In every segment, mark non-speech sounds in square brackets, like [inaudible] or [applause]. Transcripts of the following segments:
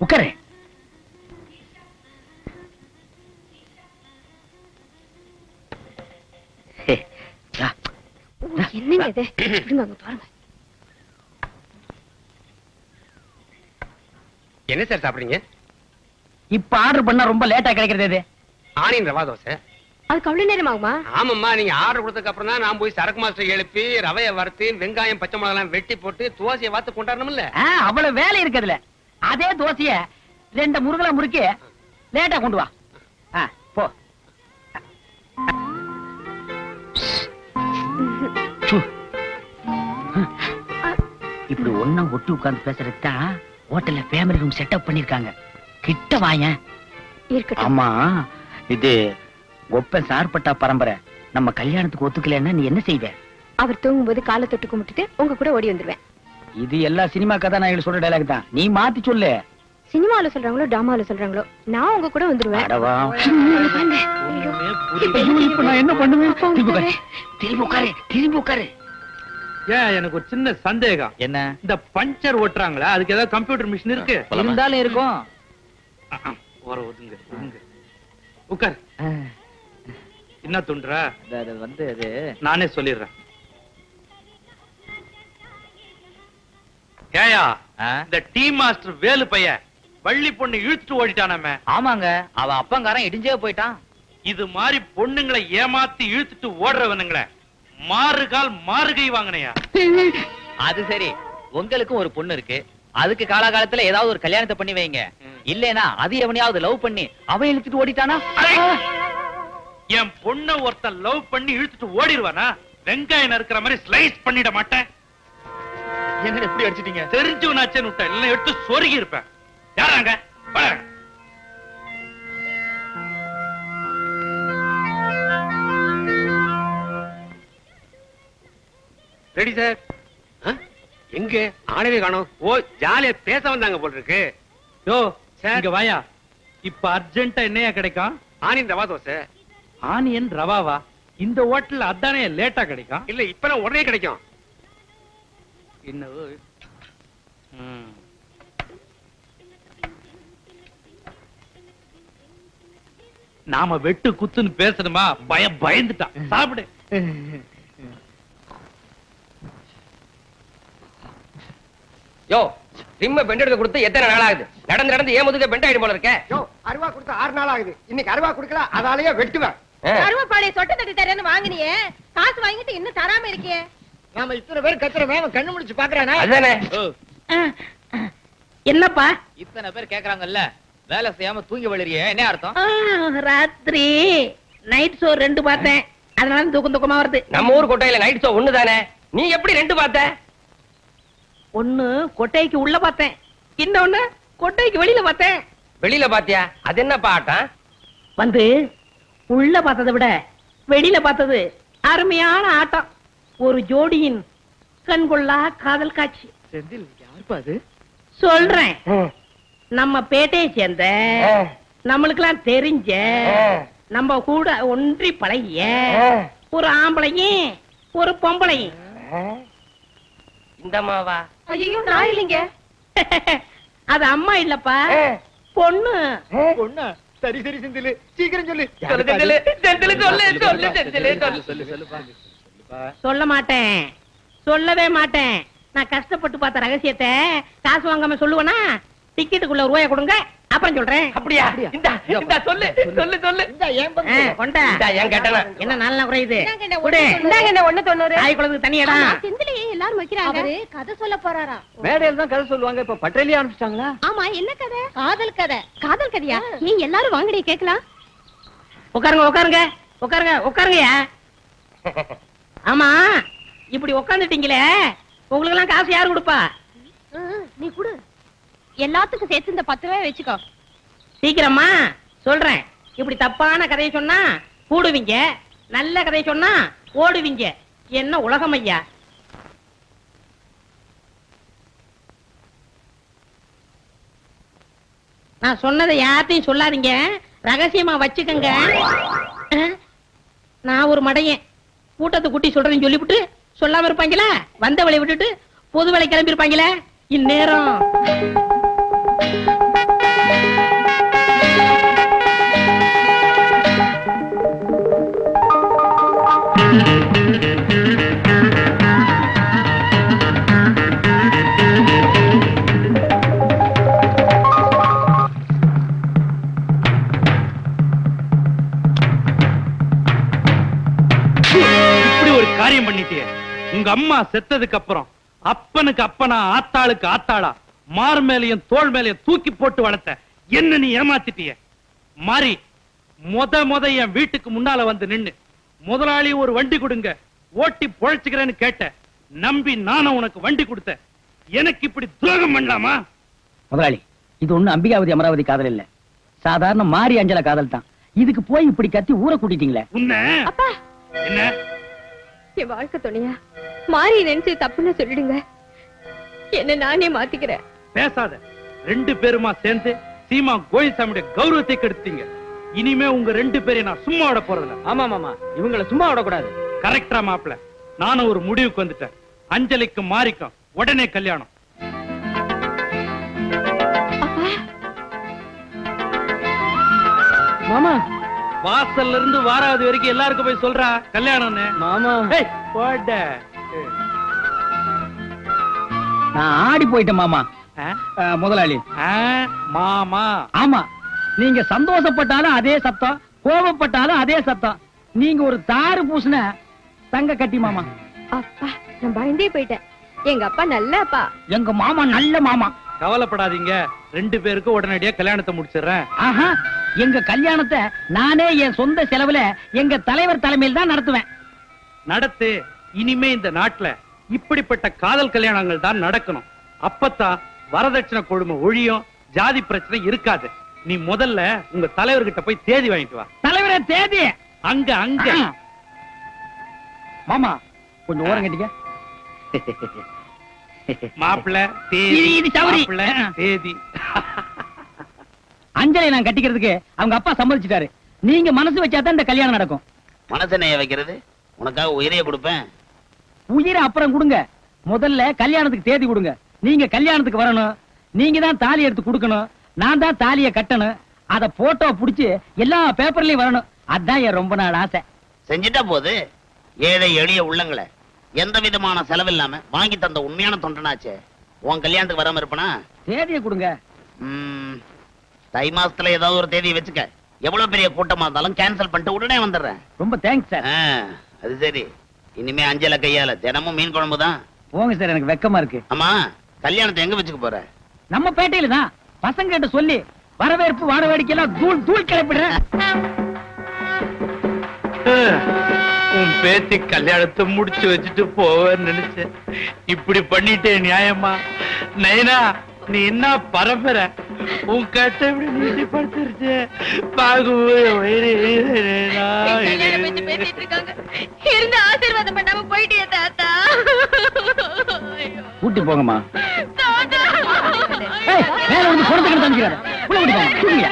உட்காரு. என்னங்க இது? இருங்க பாருங்க. என்ன சார் சாப்பிடுறீங்க? இப்ப ஆர்டர் பண்ணா ரொம்ப லேட்டா கிடைக்கிறது இது. ஆனியன் ரவா தோசை. அதுக்கு அவ்வளவு நேரம் ஆகுமா? ஆமாம்மா நீங்க ஆர்டர் கொடுத்ததுக்கு அப்புறம் தான் நான் போய் சரக்கு மாஸ்டர் எழுப்பி ரவையை வறுத்து வெங்காயம் பச்சை மிளகாய் வெட்டி போட்டு தோசையை வாத்து கொண்டாடணும்ல. அவ்வளவு வேலை இருக்குதுல அதே தோசைய ரெண்டு முருகலா முறுக்கி லேட்டா கொண்டு வா. போ. இப்படி ஒண்ணா ஒட்டி உட்கார்ந்து பேசுறது தான் ஹோட்டல்ல ஃபேமிலி ரூம் செட்டப் பண்ணிருக்காங்க. கிட்ட வாயேன். ஆமா இது ஒப்பன் சார்பட்டா பரம்பரை. நம்ம கல்யாணத்துக்கு ஒத்துக்கலைன்னா நீ என்ன செய்வ? அவர் தூங்கும்போது காலை தொட்டு கும்பிட்டுட்டு உங்க கூட ஓடி வந்துருவேன். இது எல்லா சினிமா கதாநாயகர்கள் சொல்ற டைலாக் தான். நீ மாத்தி சொல்லு. சினிமால சொல்றாங்களோ டிராமால சொல்றாங்களோ நான் உங்க கூட வந்துருவேன். இப்ப நான் என்ன பண்ணுவேன்? திரும்பி உட்காரு. உட்காரு. உட்காரு. உட்காரு. ஏன் எனக்கு ஒரு சின்ன சந்தேகம். என்ன? இந்த பஞ்சர் ஓட்டுறாங்களா அதுக்கு ஏதாவது கம்ப்யூட்டர் மிஷின் இருக்கு? இருந்தாலும் இருக்கும். ஓர ஒதுங்க ஒதுங்க. உட்கார். என்ன அது வந்து அது. நானே சொல்லிடுறேன். ஏயா? இந்த டீ மாஸ்டர் வேலு பையன் வள்ளி பொண்ணு இழுத்துட்டு ஓடிட்டானாமே ஆமாங்க அவ அப்பங்காரன் இடிஞ்சே போயிட்டான். இது மாதிரி பொண்ணுங்களை ஏமாத்தி இழுத்துட்டு ஓடுறவனுங்களே மாறுகால் மாறுகை வாங்கினையா. அது சரி உங்களுக்கும் ஒரு பொண்ணு இருக்கு. அதுக்கு காலாகாலத்துல ஏதாவது ஒரு கல்யாணத்தை பண்ணி வைங்க. இல்லனா அது எவனையாவது லவ் பண்ணி அவன் இழுத்துட்டு ஓடிட்டானா? என் பொண்ண ஒருத்தன் லவ் பண்ணி இழுத்துட்டு ஓடிடுவானா வெங்காயம் இருக்கிற மாதிரி ஸ்லைஸ் பண்ணிட மாட்டேன். என்ன எப்படி அடிச்சிட்டீங்க? தெரிஞ்சவனாச்சேன்னு விட்டேன் இல்ல எடுத்து சொருகி இருப்பேன். யாராங்க. ரெடி சார் எங்க? ஆளவே காணோம். ஓ ஜாலியா பேச வந்தாங்க போல இருக்கு. யோ சார். இங்க வாயா. இப்ப அர்ஜென்ட்டா என்னையா கிடைக்கும்? ஆனியன் ரவா தோசை. ஆனியன் ரவாவா? இந்த ஹோட்டல்ல அதானே லேட்டா கிடைக்கும்? இல்ல இப்ப உடனே கிடைக்கும். என்னவோ. நாம வெட்டு குத்துன்னு பேசணுமா? பயம் பயந்துட்டான் சாப்பிடு. யோ ரிம்ம பெண்ட் எடுத்து கொடுத்து எத்தனை நாள் ஆகுது நடந்து நடந்து ஏன் முதுக பெண்ட் ஆயிடும் போல இருக்க. யோ அருவா கொடுத்து ஆறு நாள் ஆகுது இன்னைக்கு அருவா கொடுக்கல அதாலேயே வெட்டுவேன். கருவப்பாளைய சொட்ட தட்டி தரேன்னு வாங்கினியே. காசு வாங்கிட்டு இன்னும் தராம இருக்கியே. நாம இத்தனை பேர் கத்துறமே அவன் கண்ணு முடிச்சு பாக்குறானா? அதுதானே என்னப்பா? இத்தனை பேர் கேக்குறாங்கல்ல வேலை செய்யாம தூங்கி வளரிய என்ன அர்த்தம்? ராத்திரி. நைட் ஷோ ரெண்டு பார்த்தேன். அதனால தூக்கம் தூக்கமா வருது. நம்ம ஊர் கொட்டையில நைட் ஷோ ஒண்ணுதானே? நீ எப்படி ரெண்டு பார்த்த? ஒண்ணு கொட்டைக்கு உள்ள பார்த்தேன். இன்னொன்னு கொட்டைக்கு வெளியில பார்த்தேன். வெளியில பாத்தியா? அது என்ன பாட்டம்? வந்து உள்ள பார்த்ததை விட வெளியில பார்த்தது அருமையான ஆட்டம். ஒரு ஜோடியின் கண்கொள்ளா காதல் காட்சி செந்தில் யாருப்பா அது சொல்றேன் நம்ம பேட்டையை சேர்ந்த நம்மளுக்கெல்லாம் தெரிஞ்ச நம்ம கூட ஒன்றி பழகிய ஒரு ஆம்பளையும் ஒரு பொம்பளையும் இந்த மாவா ஐயோ நான் இல்லைங்க அது அம்மா இல்லப்பா பொண்ணு பொண்ணா சரி சரி செந்திலு சீக்கிரம் சொல்லு சொல்லு செந்திலு, செந்திலு சொல்லு சொல்லு செந்திலு சொல்லு சொல்லு சொல்லுப்பா சொல்ல மாட்டேன். சொல்லவே மாட்டேன். நான் கஷ்டப்பட்டு பார்த்த ரகசியத்தை காசு வாங்காம சொல்லுவேனா? டிக்கெட்டுக்குள்ள ரூபாய கொடுங்க அப்புறம் சொல்றேன். அப்படியா? இந்த இந்த சொல்லு சொல்லு. சொல்லு கொண்டா. இந்தா, என் கேட்டனா என்ன நல்லா குறையுது? கொடு. இந்தாங்க என்ன ஒண்ணு தொண்ணூறு? தாய் குழந்தைக்கு தனியடா. செந்திலையே எல்லாரும் வைக்கிறாங்க. அவரு கதை சொல்ல போறாரா? மேடையில தான் கதை சொல்லுவாங்க. இப்ப பட்டறையிலே ஆரம்பிச்சிட்டாங்களா ஆமா என்ன கதை? காதல் கதை. காதல் கதையா? ஏன் எல்லாரும் வாங்கடி கேக்கலாம் உட்காருங்க உட்காருங்க. உட்காருங்க உட்காருங்கயா [laughs] ஆமா இப்படி உட்காந்துட்டீங்களே உங்களுக்கு எல்லாம் காசு யாரு கொடுப்பா? நீ குடு. எல்லாத்துக்கும் சேர்த்து இந்த பத்து ரூபாய் வச்சுக்கோ. சீக்கிரமா சொல்றேன். இப்படி தப்பான கதையை சொன்னா கூடுவீங்க நல்ல கதையை சொன்னா ஓடுவீங்க. என்ன உலகம் ஐயா? நான் சொன்னதை யார்ட்டையும் சொல்லாதீங்க. ரகசியமா வச்சுக்கங்க. நான் ஒரு மடையன். கூட்டத்தை கூட்டி சொல்றேன்னு சொல்லிவிட்டு சொல்லாம இருப்பாங்களா? வந்த வழி விட்டுட்டு பொது வேலை கிளம்பி இருப்பாங்களே இந்நேரம். உங்க அம்மா செத்ததுக்கு அப்புறம் அப்பனுக்கு அப்பனா ஆத்தாளுக்கு ஆத்தாளா மார் மேலையும் தோள் மேலையும் தூக்கி போட்டு வளர்த்த. என்ன நீ ஏமாத்திட்டிய? மாறி முத முத என் வீட்டுக்கு முன்னால வந்து நின்னு முதலாளி ஒரு வண்டி கொடுங்க ஓட்டி பொழைச்சுக்கிறேன்னு கேட்ட நம்பி நானும் உனக்கு வண்டி கொடுத்தேன் எனக்கு இப்படி துரோகம் பண்ணலாமா? முதலாளி இது ஒண்ணு அம்பிகாவதி அமராவதி காதல் இல்ல. சாதாரண மாரி அஞ்சல காதல் தான் இதுக்கு போய் இப்படி கத்தி ஊரை கூட்டிட்டீங்களே? உன்ன? என்ன? என் வாழ்க்கை துணையா? மாறி நினைச்சு தப்புன்னு சொல்லிடுங்க. என்ன நானே மாத்திக்கிறேன். பேசாத. ரெண்டு பேருமா சேர்ந்து சீமா கோயில்சாமியுடைய கௌரவத்தை கெடுத்தீங்க இனிமே உங்க ரெண்டு பேரையும் நான் சும்மா விட போறதில்ல. ஆமா மாமா. இவங்களை சும்மா விடக்கூடாது. கரெக்டா மாப்பிள. நானும் ஒரு முடிவுக்கு வந்துட்டேன். அஞ்சலிக்கும் மாறிக்கும் உடனே கல்யாணம். மாமா. வாசல்ல இருந்து வாராவது வரைக்கும் எல்லாருக்கும் போய் சொல்றா கல்யாணம்னு. மாமா. ஏய், போட. நான் ஆடி போயிட்டேன் மாமா. முதலாளி. மாமா. ஆமா. நீங்க சந்தோஷப்பட்டாலும் அதே சத்தம் கோபப்பட்டாலும் அதே சத்தம். நீங்க ஒரு தாறு பூசின தங்க கட்டி மாமா. அப்பா நான் பயந்தே போயிட்டேன். எங்க அப்பா நல்ல அப்பா. எங்க மாமா நல்ல மாமா. கவலைப்படாதீங்க. ரெண்டு பேருக்கும் உடனடியா கல்யாணத்தை முடிச்சிடுறேன். ஆஹா. எங்க கல்யாணத்தை நானே என் சொந்த செலவுல எங்க தலைவர் தலைமையில் தான் நடத்துவேன். நடத்து இனிமே இந்த நாட்டுல இப்படிப்பட்ட காதல் கல்யாணங்கள் தான் நடக்கணும். அப்பத்தான் வரதட்சணை கொடுமை ஒழியும் ஜாதி பிரச்சனை இருக்காது. நீ முதல்ல உங்க தலைவர்கிட்ட போய் தேதி வாங்கிட்டு வா. தலைவரே தேதி! அங்க அங்க. மாமா கொஞ்சம் ஓரம் கட்டிக்க. மாப்பிள்ள தேதி. தேதி. அஞ்சலை நான் கட்டிக்கிறதுக்கு அவங்க அப்பா சம்மதிச்சிட்டாரு. நீங்க மனசு வச்சாதான் இந்த கல்யாணம் நடக்கும். மனசென்னைய வைக்கிறது? உனக்காக உயிரைய கொடுப்பேன். உயிரை அப்புறம் கொடுங்க. முதல்ல கல்யாணத்துக்கு தேதி கொடுங்க. நீங்க கல்யாணத்துக்கு வரணும். நீங்க தான் தாலி எடுத்து கொடுக்கணும். நான் தான் தாலியை கட்டணும். அத போட்டோ புடிச்சு எல்லா பேப்பர்லயும் வரணும். அதான் என் ரொம்ப நாள் ஆசை. செஞ்சிட்டா போது? ஏழை எளிய உள்ளங்களை எந்த விதமான செலவில்லாம வாங்கி தந்த உண்மையான தொண்டனாச்சே. உன் கல்யாணத்துக்கு வராம இருப்பனா? தேதியை கொடுங்க. தை மாசத்துல ஏதாவது ஒரு தேதியை வச்சுக்க. எவ்வளவு பெரிய கூட்டமா இருந்தாலும் கேன்சல் பண்ணிட்டு உடனே வந்துடுறேன். ரொம்ப தேங்க்ஸ் சார் ஆ, அது சரி. இனிமே அஞ்சல கையால தினமும் மீன் குழம்பு தான். போங்க சார் எனக்கு வெக்கமா இருக்கு. ஆமா கல்யாணத்தை எங்க வச்சுக்க போற? நம்ம பேட்டையில தான். பசங்க கிட்ட சொல்லி வரவேற்பு வாட வேடிக்கையெல்லாம் தூள் தூள் கிளப்பிடுறேன். உன் பேத்தி கல்யாணத்தை முடிச்சு வச்சுட்டு போவேன்னு நினைச்சேன். இப்படி பண்ணிட்டே நியாயமா? நைனா நீ என்ன பரம்பரை? உன் கட்ட இப்படி நீட்டி படுத்துருச்சு பாகும்போது வயிறு இருந்து ஆசீர்வாதம் பண்ணாம போயிட்டே தாத்தா. கூட்டி போங்கம்மா. மேல வந்து குடத்துக்கு தம்பிக்கிறாரு உள்ள கூட்டி போங்க.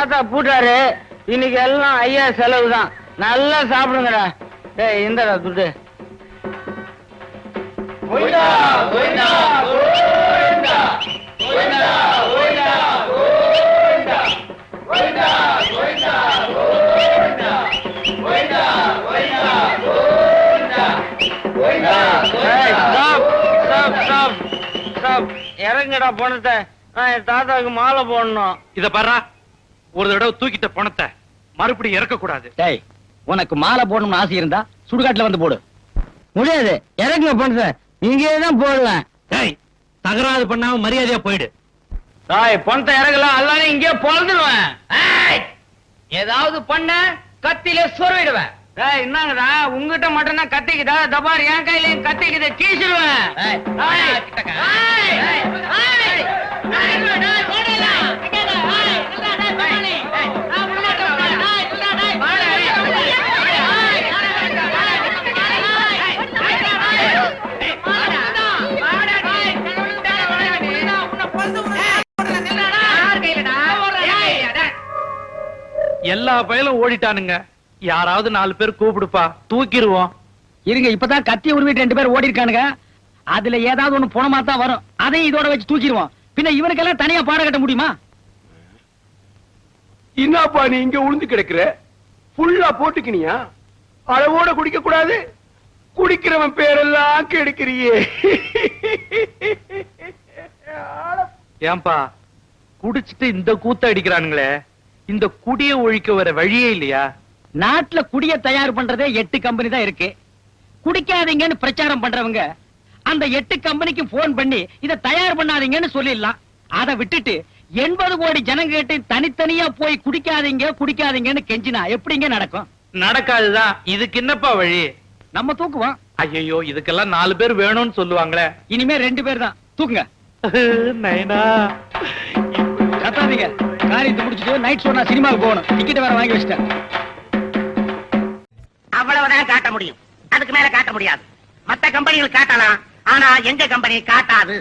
தாத்தா பூட்டாரு. இன்னைக்கு எல்லாம் ஐயா செலவு தான் நல்லா சாப்பிடுங்கடா. ஏய் இந்தடா துட்டு. இறங்குடா பணத்தை. நான் என் தாத்தாவுக்கு மாலை போடணும். இத பாரா ஒரு தடவை தூக்கிட்ட பணத்தை மறுபடியும் இறக்க கூடாது டேய் உனக்கு மாலை போடணும்னு ஆசை இருந்தா சுடுகாட்டுல வந்து போடு. முடியாது. இறங்குங்க பணத்தை இங்கே தான் போடுவேன் டேய் தகராறு பண்ணாம மரியாதையா போயிடு. தாய் பணத்தை இறங்கலாம் எல்லாரும் இங்கே பொழந்துடுவேன். ஏதாவது பண்ண கத்தில சொருவிடுவேன். டேய் என்னங்கடா? உங்ககிட்ட மட்டும் தான் கத்திக்குதா? தபார் என் கையிலயும் கத்திக்குது. எல்லா பயலும் ஓடிட்டானுங்க. யாராவது நாலு பேர் கூப்பிடுப்பா. தூக்கிடுவோம். இருங்க இப்பதான் கத்தி உருவிட்டு ரெண்டு பேர் ஓடி இருக்கானுங்க அதுல ஏதாவது ஒண்ணு போனமா தான் வரும். அதையும் இதோட வச்சு தூக்கிடுவோம். பின்ன இவனுக்கெல்லாம் தனியா பாடம் கட்ட முடியுமா? என்னப்பா நீ இங்க உளுந்து கிடக்குற? ஃபுல்லா போட்டுக்கினியா? அளவோட குடிக்க கூடாது குடிக்கிறவன் பேரெல்லாம் கெடுக்கிறியே. ஏன்பா குடிச்சிட்டு இந்த கூத்த அடிக்கிறானுங்களே. இந்த குடிய ஒழிக்க வர வழியே இல்லையா? நாட்டுல குடிய தயார் பண்றதே எட்டு கம்பெனி தான் இருக்கு. குடிக்காதீங்கன்னு பிரச்சாரம் பண்றவங்க அந்த எட்டு கம்பெனிக்கு போன் பண்ணி இத தயார் பண்ணாதீங்கன்னு சொல்லிடலாம். அதை விட்டுட்டு எண்பது கோடி ஜனங்க கிட்ட தனித்தனியா போய் குடிக்காதீங்க குடிக்காதீங்கன்னு கெஞ்சினா எப்படிங்க நடக்கும்? நடக்காதுதான் இதுக்கு என்னப்பா வழி? நம்ம தூக்குவோம். ஐயோ இதுக்கெல்லாம் நாலு பேர் வேணும்னு சொல்லுவாங்களே. இனிமே ரெண்டு பேர் தான். தூக்குங்க. [laughs] நைனா. கத்தாதீங்க. காரியத்தை முடிச்சுட்டு நைட் ஷோ நான் சினிமாவுக்கு போகணும். டிக்கெட் வேற வாங்கி வச்சிட்டேன். அவ்வளவுதான் காட்ட முடியும். அதுக்கு மேல காட்ட முடியாது. மத்த கம்பெனிகள் காட்டலாம். ஆனா எங்க கம்பெனி காட்டாது.